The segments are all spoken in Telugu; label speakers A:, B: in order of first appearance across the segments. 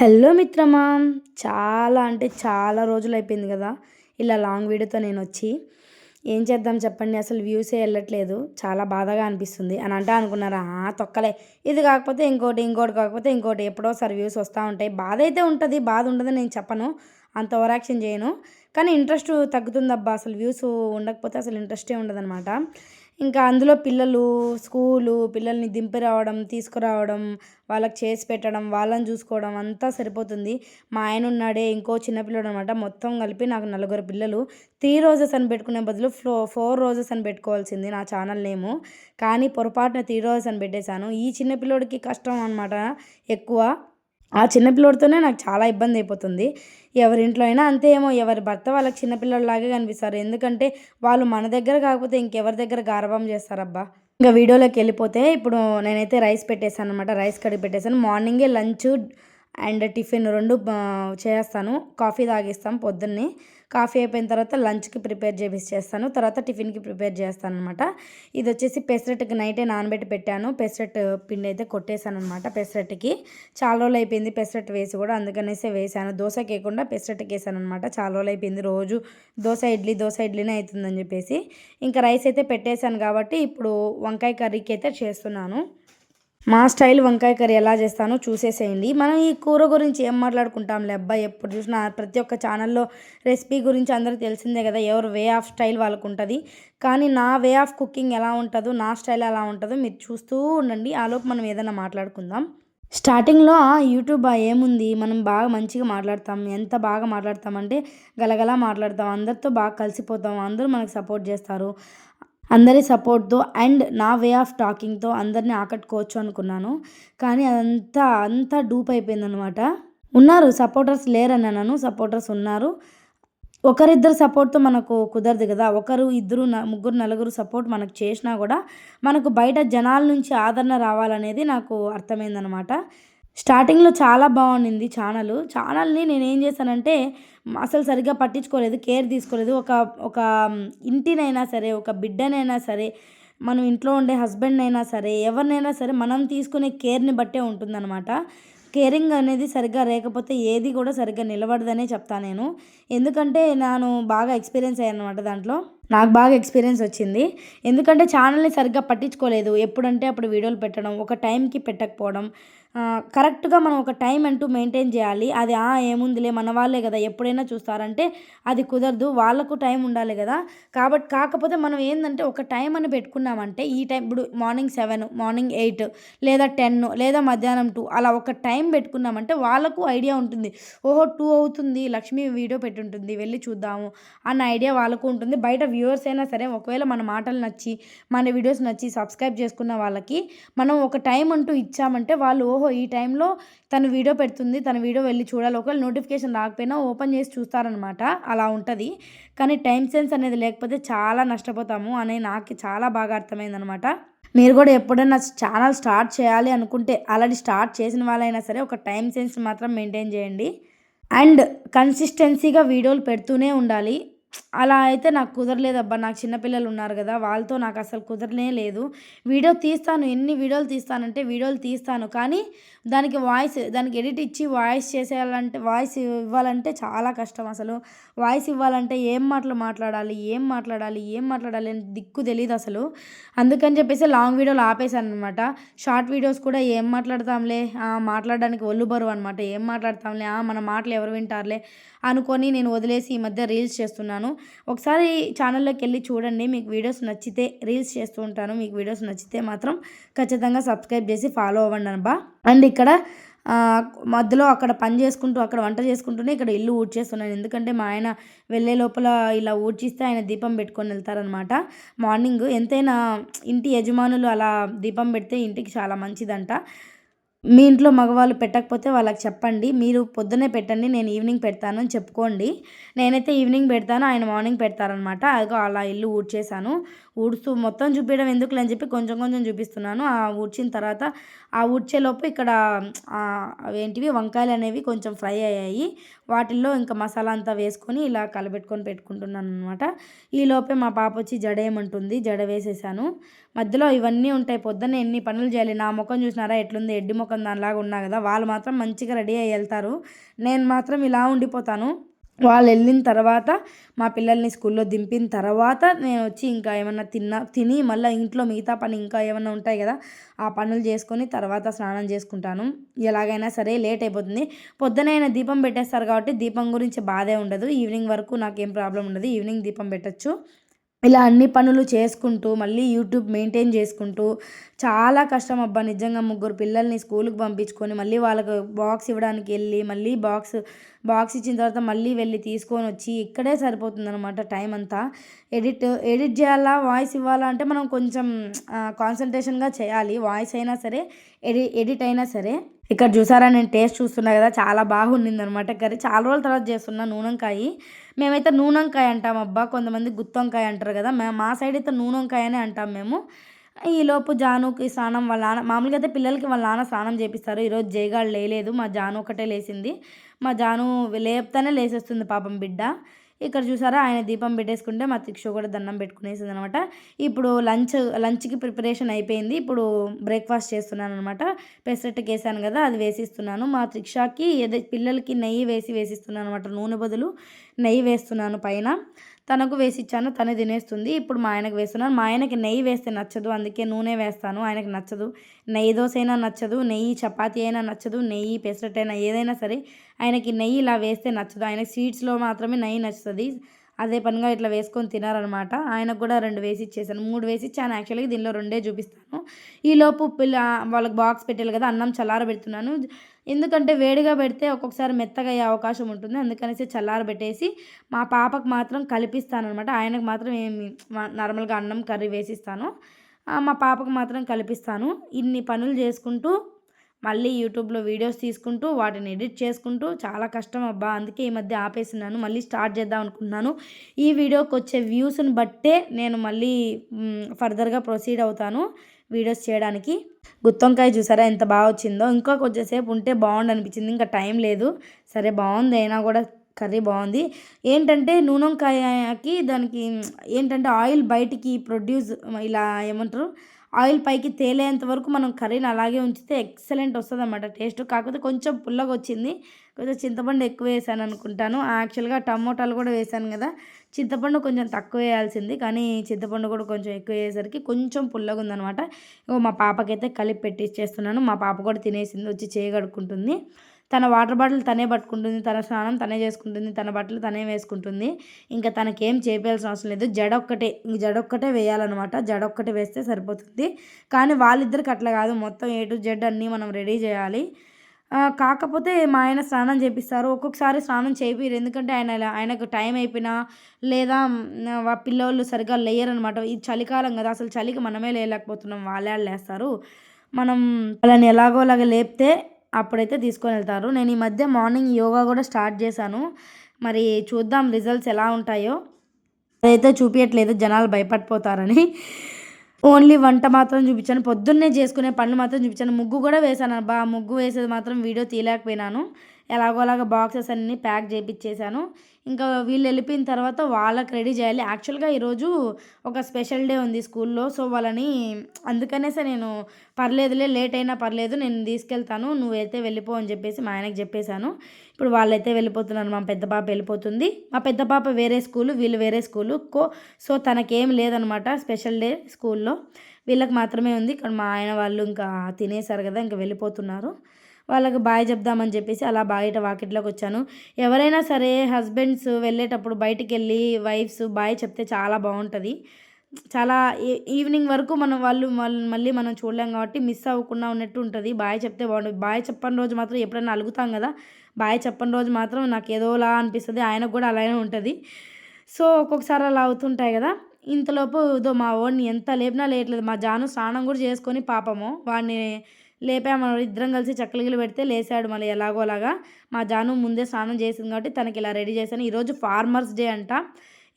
A: హలో మిత్రమా. చాలా అంటే చాలా రోజులు అయిపోయింది కదా. ఇలా లాంగ్ వీడియోతో నేను వచ్చి ఏం చేద్దాం చెప్పండి. అసలు వ్యూసే వెళ్ళట్లేదు. చాలా బాధగా అనిపిస్తుంది. అని అంటే అనుకున్నారా? "ఆ, తొక్కలే. ఇది కాకపోతే ఇంకోటి ఇంకోటి కాకపోతే ఇంకోటి. ఎప్పుడోసారి వ్యూస్ వస్తూ ఉంటాయి. బాధ అయితే ఉంటుంది. బాధ ఉండదని నేను చెప్పను. అంత ఓవరాక్షన్ చేయను. కానీ ఇంట్రెస్ట్ తగ్గుతుందబ్బా. అసలు వ్యూస్ ఉండకపోతే అసలు ఇంట్రెస్టే ఉండదన్నమాట. ఇంకా అందులో పిల్లలు స్కూలు పిల్లల్ని దింపి రావడం తీసుకురావడం వాళ్ళకి చేసి పెట్టడం వాళ్ళని చూసుకోవడం అంతా సరిపోతుంది. మా ఆయన ఉన్నాడే ఇంకో చిన్నపిల్లడు అనమాట మొత్తం కలిపి నాకు నలుగురు పిల్లలు. త్రీ రోజెస్ అని పెట్టుకునే బదులు ఫ్లో ఫోర్ రోజెస్ అని పెట్టుకోవాల్సింది నా ఛానల్ నేము. కానీ పొరపాటున త్రీ రోజెస్ అని పెట్టేశాను. ఈ చిన్న పిల్లోడికి కష్టం అనమాట ఎక్కువ. ఆ చిన్నపిల్లోడితోనే నాకు చాలా ఇబ్బంది అయిపోతుంది. ఎవరింట్లో అయినా అంతే ఏమో ఎవరి భర్త వాళ్ళకి చిన్నపిల్లలాగే కనిపిస్తారు. ఎందుకంటే వాళ్ళు మన దగ్గర కాకపోతే ఇంకెవరి దగ్గర గారభం చేస్తారబ్బా. ఇంకా వీడియోలోకి వెళ్ళిపోతే ఇప్పుడు నేనైతే రైస్ పెట్టేశాను అనమాట రైస్ కడిగి పెట్టేశాను. మార్నింగే లంచ్ అండ్ టిఫిన్ రెండు చేస్తాను. కాఫీ తాగిస్తాం పొద్దున్నే. కాఫీ అయిపోయిన తర్వాత లంచ్కి ప్రిపేర్ చేసి చేస్తాను తర్వాత టిఫిన్కి ప్రిపేర్ చేస్తాను అనమాట ఇది వచ్చేసి పెసరట్టుకి నైటే నానబెట్టి పెట్టాను. పెసరట్టు పిండి అయితే కొట్టేశాను అనమాట పెసరట్టుకి. చాలా రోజులు అయిపోయింది పెసరట్టు వేసి కూడా. అందుకనేసే వేసాను. దోశ కేకుండా పెసరట్టుకి వేసాను అనమాట చాలా రోజులు అయిపోయింది. రోజు దోశ ఇడ్లీ దోశ ఇడ్లీనే అవుతుందని చెప్పేసి. ఇంకా రైస్ అయితే పెట్టేశాను కాబట్టి ఇప్పుడు వంకాయ కర్రీకి అయితే చేస్తున్నాను. మా స్టైల్ వంకాయ కర్రీ ఎలా చేస్తానో చూసేసేయండి. మనం ఈ కూర గురించి ఏం మాట్లాడుకుంటాంలే అబ్బాయి ఎప్పుడు చూసినా ప్రతి ఒక్క ఛానల్లో రెసిపీ గురించి అందరికీ తెలిసిందే కదా ఎవరు వే ఆఫ్ స్టైల్ వాళ్ళకు ఉంటుంది కానీ నా వే ఆఫ్ కుకింగ్ ఎలా ఉంటుందో నా స్టైల్ ఎలా ఉంటుందో మీరు చూస్తూ ఉండండి. ఆలోపు మనం ఏదైనా మాట్లాడుకుందాం. స్టార్టింగ్లో యూట్యూబ్ ఏముంది? మనం బాగా మంచిగా మాట్లాడతాం. ఎంత బాగా మాట్లాడతామంటే గలగలా మాట్లాడతాం. అందరితో బాగా కలిసిపోతాం. అందరూ మనకు సపోర్ట్ చేస్తారు. అందరి సపోర్ట్తో అండ్ నా వే ఆఫ్ టాకింగ్తో అందరిని ఆకట్టుకోవచ్చు అనుకున్నాను. కానీ అదంతా అంతా డూప్ అయిపోయిందనమాట ఉన్నారు సపోర్టర్స్ లేరని అన్నాను సపోర్టర్స్ ఉన్నారు. ఒకరిద్దరు సపోర్ట్తో మనకు కుదరదు కదా. ఒకరు ఇద్దరు న- ముగ్గురు నలుగురు సపోర్ట్ మనకు చేసినా కూడా మనకు బయట జనాల నుంచి ఆదరణ రావాలనేది నాకు అర్థమైందనమాట స్టార్టింగ్లో చాలా బాగుండింది ఛానల్. ఛానల్ని నేను ఏం చేశానంటే అసలు సరిగ్గా పట్టించుకోలేదు కేర్ తీసుకోలేదు. ఒక ఒక ఇంటినైనా సరే ఒక బిడ్డనైనా సరే మనం ఇంట్లో ఉండే హస్బెండ్ అయినా సరే ఎవరినైనా సరే మనం తీసుకునే కేర్ని బట్టే ఉంటుందన్నమాట. కేరింగ్ అనేది సరిగ్గా లేకపోతే ఏది కూడా సరిగ్గా నిలబడదనే చెప్తాను నేను. ఎందుకంటే నేను బాగా ఎక్స్పీరియన్స్ అయ్యాను అనమాట దాంట్లో. నాకు బాగా ఎక్స్పీరియన్స్ వచ్చింది. ఎందుకంటే ఛానల్ని సరిగ్గా పట్టించుకోలేదు. ఎప్పుడంటే అప్పుడు వీడియోలు పెట్టడం ఒక టైంకి పెట్టకపోవడం కరెక్ట్గా మనం ఒక టైం అంటూ మెయింటైన్ చేయాలి. అది ఆ ఏముందిలే మన వాళ్ళే కదా ఎప్పుడైనా చూస్తారంటే అది కుదరదు వాళ్ళకు టైం ఉండాలి కదా. కాబట్టి కాకపోతే మనం ఏంటంటే ఒక టైం అని పెట్టుకున్నామంటే ఈ టైం ఇప్పుడు మార్నింగ్ సెవెన్ మార్నింగ్ ఎయిట్ లేదా టెన్ లేదా మధ్యాహ్నం టూ అలా ఒక టైం పెట్టుకున్నామంటే వాళ్ళకు ఐడియా ఉంటుంది. ఓహో టూ అవుతుంది లక్ష్మి వీడియో పెట్టుంటుంది వెళ్ళి చూద్దాము అన్న ఐడియా వాళ్ళకు ఉంటుంది. బయట వ్యూవర్స్ అయినా సరే ఒకవేళ మన మాటలు నచ్చి మన వీడియోస్ నచ్చి సబ్స్క్రైబ్ చేసుకున్న వాళ్ళకి మనం ఒక టైం అంటూ ఇచ్చామంటే వాళ్ళు ఓహో ఈ టైంలో తను వీడియో పెడుతుంది తన వీడియో వెళ్ళి చూడాలి. ఒకవేళ నోటిఫికేషన్ రాకపోయినా ఓపెన్ చేసి చూస్తారనమాట అలా ఉంటుంది. కానీ టైం సెన్స్ అనేది లేకపోతే చాలా నష్టపోతాము అనే నాకు చాలా బాగా అర్థమైందనమాట మీరు కూడా ఎప్పుడైనా ఛానల్ స్టార్ట్ చేయాలి అనుకుంటే ఆల్రెడీ స్టార్ట్ చేసిన వాళ్ళైనా సరే ఒక టైం సెన్స్ మాత్రం మెయింటైన్ చేయండి. అండ్ కన్సిస్టెన్సీగా వీడియోలు పెడుతూనే ఉండాలి. అలా అయితే నాకు కుదరలేదబ్బా. నాకు చిన్నపిల్లలు ఉన్నారు కదా వాళ్ళతో నాకు అసలు కుదరనే లేదు. వీడియో తీస్తాను ఎన్ని వీడియోలు తీస్తానంటే వీడియోలు తీస్తాను. కానీ దానికి వాయిస్ దానికి ఎడిట్ ఇచ్చి వాయిస్ చేసేయాలంటే వాయిస్ ఇవ్వాలంటే చాలా కష్టం అసలు. వాయిస్ ఇవ్వాలంటే ఏం మాటలు మాట్లాడాలి ఏం మాట్లాడాలి ఏం మాట్లాడాలి అని దిక్కు తెలియదు అసలు. అందుకని చెప్పేసి లాంగ్ వీడియోలు ఆపేశాను అనమాట షార్ట్ వీడియోస్ కూడా ఏం మాట్లాడతాంలే? మాట్లాడడానికి ఒళ్ళు బరువు అనమాట ఏం మాట్లాడతాంలే? ఆ, మన మాటలు ఎవరు వింటారులే? అనుకొని నేను వదిలేసి ఈ మధ్య రీల్స్ చేస్తున్నాను. ఒకసారి ఛానల్లోకి వెళ్ళి చూడండి. మీకు వీడియోస్ నచ్చితే రీల్స్ చేస్తూ ఉంటాను. మీకు వీడియోస్ నచ్చితే మాత్రం ఖచ్చితంగా సబ్స్క్రైబ్ చేసి ఫాలో అవ్వండి అనబా అండ్ ఇక్కడ మధ్యలో అక్కడ పని చేసుకుంటూ అక్కడ వంట చేసుకుంటూనే ఇక్కడ ఇల్లు ఊడ్చేస్తున్నాను ఎందుకంటే మా ఆయన వెళ్ళే లోపల ఇలా ఊడ్చిస్తే ఆయన దీపం పెట్టుకొని వెళ్తారనమాట మార్నింగ్ ఎంతైనా ఇంటి యజమానులు అలా దీపం పెడితే ఇంటికి చాలా మంచిదంట. మీ ఇంట్లో మగవాళ్ళు పెట్టకపోతే వాళ్ళకి చెప్పండి. మీరు పొద్దునే పెట్టండి నేను ఈవినింగ్ పెడతాను అని చెప్పుకోండి. నేనైతే ఈవినింగ్ పెడతాను ఆయన మార్నింగ్ పెడతారనమాట అదిగో అలా ఇల్లు ఊడ్చేసాను ఊడుస్తూ మొత్తం చూపించడం ఎందుకులే అని చెప్పి కొంచెం కొంచెం చూపిస్తున్నాను. ఆ ఊడ్చిన తర్వాత ఆ ఊడ్చేలోపు ఇక్కడ ఏంటివి అవేంటివి? వంకాయలు అనేవి కొంచెం ఫ్రై అయ్యాయి. వాటిల్లో ఇంకా మసాలా అంతా వేసుకొని ఇలా కలబెట్టుకొని పెట్టుకుంటున్నాను అనమాట ఈలోపే మా పాప వచ్చి జడ ఏమంటుంది? జడ వేసేసాను. మధ్యలో ఇవన్నీ ఉంటాయి. పొద్దున్న ఎన్ని పనులు చేయాలి? నా ముఖం చూసినారా? ఎట్లుంది? ఎడ్డి ముఖం దానిలాగా ఉన్నా కదా. వాళ్ళు మాత్రం మంచిగా రెడీ అయ్యి వెళ్తారు. నేను మాత్రం ఇలా ఉండిపోతాను. వాళ్ళు వెళ్ళిన తర్వాత మా పిల్లల్ని స్కూల్లో దింపిన తర్వాత నేను వచ్చి ఇంకా ఏమన్నా తిన్నా తిని మళ్ళీ ఇంట్లో మిగతా పని ఇంకా ఏమన్నా ఉంటాయి కదా ఆ పనులు చేసుకొని తర్వాత స్నానం చేసుకుంటాను. ఎలాగైనా సరే లేట్ అయిపోతుంది. పొద్దునైనా దీపం పెట్టేస్తారు కాబట్టి దీపం గురించి బాధే ఉండదు. ఈవినింగ్ వరకు నాకేం ప్రాబ్లం ఉండదు. ఈవినింగ్ దీపం పెట్టచ్చు. ఇలా అన్ని పనులు చేసుకుంటూ మళ్ళీ యూట్యూబ్ మెయింటైన్ చేసుకుంటూ చాలా కష్టం అబ్బా నిజంగా ముగ్గురు పిల్లల్ని స్కూల్కి పంపించుకొని మళ్ళీ వాళ్ళకు బాక్స్ ఇవ్వడానికి వెళ్ళి మళ్ళీ బాక్స్ బాక్స్ ఇచ్చిన తర్వాత మళ్ళీ వెళ్ళి తీసుకొని వచ్చి ఇక్కడే సరిపోతుందనమాట టైం అంతా. ఎడిట్ ఎడిట్ చేయాలా వాయిస్ ఇవ్వాలా అంటే మనం కొంచెం కాన్సన్ట్రేషన్గా చేయాలి. వాయిస్ అయినా సరే ఎడి ఎడిట్ అయినా సరే. ఇక్కడ చూసారా నేను టేస్ట్ చూస్తున్నా కదా చాలా బాగుండింది అనమాట కర్రీ. చాలా రోజుల తర్వాత చేస్తున్నా నూనెంకాయి మేమైతే నూనెంకాయ అంటాం అబ్బా కొంతమంది గుత్తొంకాయ అంటారు కదా మా సైడ్ అయితే నూనెంకాయ అనే అంటాం మేము. ఈలోపు జానుకి స్నానం వాళ్ళ నాన్న మామూలుగా అయితే పిల్లలకి వాళ్ళ నాన్న స్నానం చేపిస్తారు. ఈరోజు జయగాడు లేలేదు మా జాను ఒకటే లేచింది. మా జాను లేపుతానే లేసేస్తుంది పాపం బిడ్డ. ఇక్కడ చూసారా ఆయన దీపం పెట్టేసుకుంటే మా తిక్ష కూడా దండం పెట్టుకునేసింది అనమాట ఇప్పుడు లంచ్ లంచ్కి ప్రిపరేషన్ అయిపోయింది. ఇప్పుడు బ్రేక్ఫాస్ట్ చేస్తున్నాను అనమాట పెసరట్టుకి వేసాను కదా అది వేసిస్తున్నాను. మా త్రిక్షాకి ఏదో పిల్లలకి నెయ్యి వేసి వేసిస్తున్నాను అనమాట నూనె బదులు నెయ్యి వేస్తున్నాను పైన. తనకు వేసి ఇచ్చాను తను తినేస్తుంది. ఇప్పుడు మా ఆయనకు వేస్తున్నాను. మా ఆయనకి నెయ్యి వేస్తే నచ్చదు. అందుకే నూనె వేస్తాను. ఆయనకి నచ్చదు. నెయ్యి దోశ అయినా నచ్చదు. నెయ్యి చపాతీ అయినా నచ్చదు. నెయ్యి పెసరట్ అయినా ఏదైనా సరే ఆయనకి నెయ్యి ఇలా వేస్తే నచ్చదు. ఆయనకి స్వీట్స్లో మాత్రమే నెయ్యి నచ్చుతుంది. అదే పనిగా ఇట్లా వేసుకొని తినారనమాట ఆయనకు కూడా రెండు వేసి ఇచ్చేసాను మూడు వేసి ఇచ్చాను యాక్చువల్గా దీనిలో రెండే చూపిస్తాను. ఈలోపు పిల్ల వాళ్ళకి బాక్స్ పెట్టాలి కదా. అన్నం చల్లారబెడుతున్నాను. ఎందుకంటే వేడిగా పెడితే ఒక్కొక్కసారి మెత్తగా అయ్యే అవకాశం ఉంటుంది. అందుకనేసి చల్లారబెట్టేసి మా పాపకు మాత్రం కలిపిస్తాను అనమాట ఆయనకు మాత్రం ఏమి నార్మల్గా అన్నం కర్రీ వేసిస్తాను. మా పాపకు మాత్రం కలిపిస్తాను. ఇన్ని పనులు చేసుకుంటూ మళ్ళీ యూట్యూబ్లో వీడియోస్ తీసుకుంటూ వాటిని ఎడిట్ చేసుకుంటూ చాలా కష్టం అబ్బా. అందుకే ఈ మధ్య ఆపేసినాను. మళ్ళీ స్టార్ట్ చేద్దాం అనుకుంటున్నాను ఈ వీడియోకి వచ్చే వ్యూస్ని బట్టే నేను మళ్ళీ ఫర్దర్గా ప్రొసీడ్ అవుతాను. వీడియోస్ చేయడానికి. గుత్తొంకాయ చూసారా? ఎంత బాగా వచ్చిందో. ఇంకా కొంచెంసేపు ఉంటే బాగుండు అనిపించింది ఇంకా టైం లేదు. సరే బాగుంది. అయినా కూడా కర్రీ బాగుంది. ఏంటంటే నూనెంకాయకి దానికి ఏంటంటే ఆయిల్ బయటికి ప్రొడ్యూస్ ఇలా ఏమంటారు? ఆయిల్ పైకి తేలేంత వరకు మనం కర్రీని అలాగే ఉంచితే ఎక్సలెంట్ వస్తుంది అన్నమాట టేస్ట్ కాకపోతే కొంచెం పుల్లగా వచ్చింది కొంచెం చింతపండు ఎక్కువ వేసాను అనుకుంటాను. యాక్చువల్గా టమోటాలు కూడా వేసాను కదా. చింతపండు కొంచెం తక్కువ వేయాల్సింది. కానీ చింతపండు కూడా కొంచెం ఎక్కువ వేసేసరికి కొంచెం పుల్లగా ఉందనమాట ఇగో మా పాపకైతే కలిపి పెట్టి చేస్తున్నాను మా పాప కూడా తినేసింది వచ్చి చేయగడుకుంటుంది తన వాటర్ బాటిల్ తనే పట్టుకుంటుంది తన స్నానం తనే చేసుకుంటుంది తన బట్టలు తనే వేసుకుంటుంది. ఇంకా తనకేం చేయాల్సిన అవసరం లేదు. జడ ఒక్కటే ఇంక జడ ఒక్కటే వేయాలన్నమాట. జడ ఒక్కటే వేస్తే సరిపోతుంది. కానీ వాళ్ళిద్దరికి అట్లా కాదు. మొత్తం ఏ టు జెడ్ అన్నీ మనం రెడీ చేయాలి. కాకపోతే మా ఆయన స్నానం చేపిస్తారు. ఒక్కొక్కసారి స్నానం చేపిరు ఎందుకంటే ఆయన ఆయనకు టైం అయిపోయినా లేదా పిల్లోళ్ళు సరిగ్గా లేయరనమాట ఈ ఇది చలికాలం కదా. అసలు చలికి మనమే లేలేకపోతున్నాం వాళ్ళే లేస్తారు మనం వాళ్ళని ఎలాగోలాగా లేపితే అప్పుడైతే తీసుకొని వెళ్తారు. నేను ఈ మధ్య మార్నింగ్ యోగా కూడా స్టార్ట్ చేశాను. మరి చూద్దాం రిజల్ట్స్ ఎలా ఉంటాయో. అదైతే చూపించట్లేదు జనాలు భయపడిపోతారని. ఓన్లీ వంట మాత్రం చూపించాను. పొద్దున్నే చేసుకునే పనులు మాత్రం చూపించాను. ముగ్గు కూడా వేసాను బా ముగ్గు వేసేది మాత్రం వీడియో తీయలేకపోయినాను. ఎలాగోలాగా బాక్సెస్ అన్నీ ప్యాక్ చేయించేసాను ఇంకా వీళ్ళు వెళ్ళిపోయిన తర్వాత వాళ్ళకి రెడీ చేయాలి. యాక్చువల్గా ఈరోజు ఒక స్పెషల్ డే ఉంది స్కూల్లో. సో వాళ్ళని అందుకనేసే నేను పర్లేదులే లేట్ అయినా పర్లేదు నేను తీసుకెళ్తాను నువ్వైతే వెళ్ళిపో అని చెప్పేసి మా ఆయనకి చెప్పేశాను. ఇప్పుడు వాళ్ళైతే వెళ్ళిపోతున్నారు మా పెద్ద పాప వెళ్ళిపోతుంది. మా పెద్ద పాప వేరే స్కూలు వీళ్ళు వేరే స్కూలు. కో సో తనకేం లేదనమాట స్పెషల్ డే స్కూల్లో. వీళ్ళకి మాత్రమే ఉంది. ఇక్కడ మా ఆయన వాళ్ళు ఇంకా తినేశారు కదా ఇంకా వెళ్ళిపోతున్నారు. వాళ్ళకి బాయ్ చెప్దామని చెప్పేసి అలా బయట వాకిట్లోకి వచ్చాను. ఎవరైనా సరే హస్బెండ్స్ వెళ్ళేటప్పుడు బయటికి వెళ్ళి వైఫ్స్ బాయ్ చెప్తే చాలా బాగుంటుంది. చాలా ఈ- ఈవినింగ్ వరకు మనం వాళ్ళు మళ్ళీ మనం చూడలేం కాబట్టి మిస్ అవ్వకుండా ఉన్నట్టు ఉంటుంది. బాయ్ చెప్తే బాగుంటుంది బాయ్ చెప్పని రోజు మాత్రం ఎప్పుడైనా అలుగుతాం కదా బాయ్ చెప్పని రోజు మాత్రం నాకు ఏదోలా అనిపిస్తుంది. ఆయనకు కూడా అలానే ఉంటుంది. సో ఒక్కొక్కసారి అలా అవుతుంటాయి కదా. ఇంతలోపు ఇదో మా వాడిని ఎంత లేపినా లేట్లేదు మా జాను స్నానం కూడా చేసుకొని పాపము వాడిని లేపాము. ఇద్దరం కలిసి చక్కలిగిలు పెడితే లేసాడు మళ్ళీ ఎలాగోలాగా. మా జాను ముందే స్నానం చేసింది కాబట్టి తనకి ఇలా రెడీ చేశాను. ఈరోజు ఫార్మర్స్ డే అంట.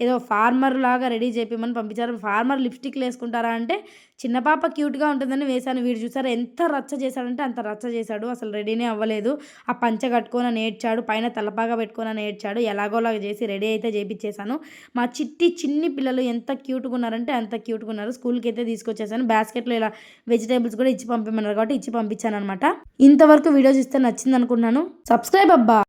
A: ఏదో ఫార్మర్ లాగా రెడీ చేపిమని పంపించారు. ఫార్మర్ లిప్స్టిక్లు వేసుకుంటారా అంటే చిన్న పాప క్యూట్గా ఉంటుందని వేశాను వీడు చూసారు? ఎంత రచ్చ చేశాడంటే అంత రచ్చ చేశాడు. అసలు రెడీనే అవ్వలేదు. ఆ పంచ కట్టుకొని నేర్చాడు పైన తలపాగా పెట్టుకొని నేర్చాడు ఎలాగోలాగా చేసి రెడీ అయితే చేపించేశాను మా చిట్టి చిన్ని పిల్లలు ఎంత క్యూట్గా ఉన్నారంటే అంత క్యూట్గా ఉన్నారు. స్కూల్కి అయితే తీసుకొచ్చేసాను బాస్కెట్లో ఇలా వెజిటేబుల్స్ కూడా ఇచ్చి పంపిమన్నారు కాబట్టి ఇచ్చి పంపించాను అనమాట ఇంతవరకు వీడియోస్ ఇస్తే నచ్చింది అనుకున్నాను సబ్స్క్రైబ్ అబ్బా!